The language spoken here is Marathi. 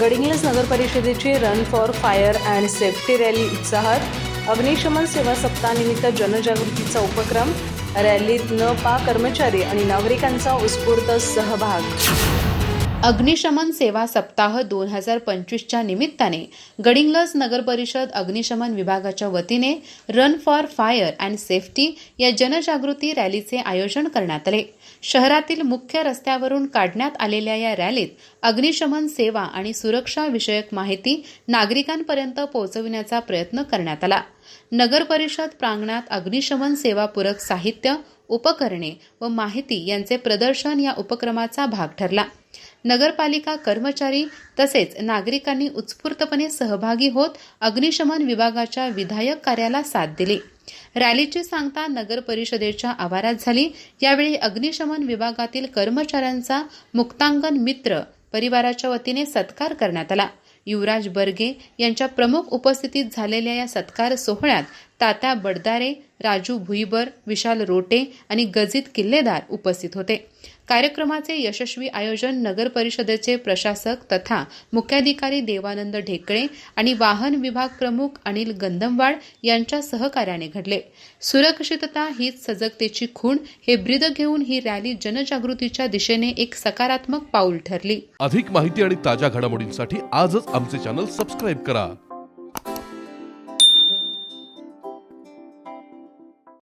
गडिंग्लज नगर परिषदेची run for fire and safety rally उत्साहात अग्निशमन सेवा सप्ताहानिमित्त जनजागृतीचा उपक्रम रॅलीत न पा कर्मचारी आणि नागरिकांचा उत्स्फूर्त सहभाग. अग्निशमन सेवा सप्ताह दोन हजार पंचवीसच्या निमित्ताने गडिंग्लज नगर परिषद अग्निशमन विभागाच्या वतीने run for fire and safety या जनजागृती रॅलीचे आयोजन करण्यात आले. शहरातील मुख्य रस्त्यावरून काढण्यात आलेल्या या रॅलीत अग्निशमन सेवा आणि सुरक्षा विषयक माहिती नागरिकांपर्यंत पोहोचविण्याचा प्रयत्न करण्यात आला. नगर परिषद प्रांगणात अग्निशमन सेवापूरक साहित्य उपकरणे व माहिती यांचे प्रदर्शन या उपक्रमाचा भाग ठरला. नगरपालिका कर्मचारी तसेच नागरिकांनी उत्स्फूर्तपणे सहभागी होत अग्निशमन विभागाच्या विधायक कार्याला साथ दिली. रॅलीची सांगता नगर परिषदेच्या आवारात झाली. यावेळी अग्निशमन विभागातील कर्मचाऱ्यांचा मुक्तांगण मित्र परिवाराच्या वतीने सत्कार करण्यात आला. युवराज बर्गे यांच्या प्रमुख उपस्थितीत झालेल्या या सत्कार सोहळ्यात तात्या बडदारे राजू भुईबर विशाल रोटे आणि गजित किल्लेदार उपस्थित होते. कार्यक्रमाचे यशस्वी आयोजन नगर परिषदेचे प्रशासक तथा मुख्याधिकारी देवानंद ढेकळे आणि वाहन विभाग प्रमुख अनिल गंधमवाड यांच्या सहकार्याने घडले. सुरक्षितता हीच सजगतेची खूण हे ब्रीद घेऊन ही रॅली जनजागृतीच्या दिशेने एक सकारात्मक पाऊल ठरली. अधिक माहिती आणि ताज्या घडामोडींसाठी आजच आमचे चॅनल सबस्क्राईब करा.